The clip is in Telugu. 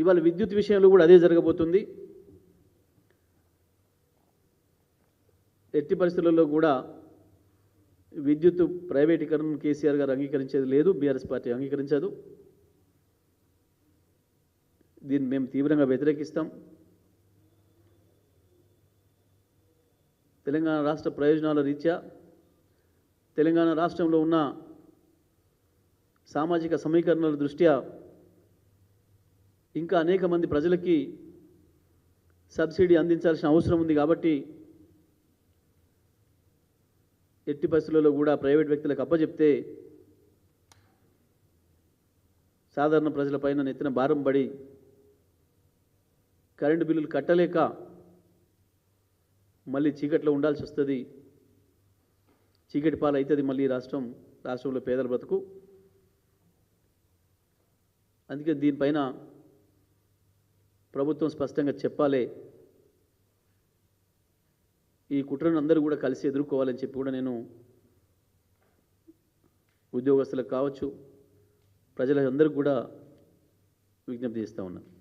ఇవాళ విద్యుత్ విషయంలో కూడా అదే జరగబోతుంది. ఎట్టి పరిస్థితులలో కూడా విద్యుత్ ప్రైవేటీకరణను కేసీఆర్ గారు అంగీకరించేది లేదు బీఆర్ఎస్ పార్టీ అంగీకరించదు. దీన్ని మేము తీవ్రంగా వ్యతిరేకిస్తాం. తెలంగాణ రాష్ట్ర ప్రయోజనాల రీత్యా తెలంగాణ రాష్ట్రంలో ఉన్న సామాజిక సమీకరణల దృష్ట్యా ఇంకా అనేక మంది ప్రజలకి సబ్సిడీ అందించాల్సిన అవసరం ఉంది కాబట్టి ఎట్టి పరిస్థితులలో కూడా ప్రైవేట్ వ్యక్తులకు అప్పచెప్తే సాధారణ ప్రజలపైన నెత్తిన భారం పడి కరెంటు బిల్లులు కట్టలేక మళ్ళీ చీకట్లో ఉండాల్సి వస్తుంది. చీకటి పాలు అవుతుంది మళ్ళీ రాష్ట్రం రాష్ట్రంలో పేదల బ్రతుకు. అందుకే దీనిపైన ప్రభుత్వం స్పష్టంగా చెప్పాలి. ఈ కుట్రను అందరూ కూడా కలిసి ఎదుర్కోవాలని చెప్పి కూడా నేను ఉద్యోగస్తులకు కావచ్చు ప్రజలందరికీ కూడా విజ్ఞప్తి చేస్తూ ఉన్నాను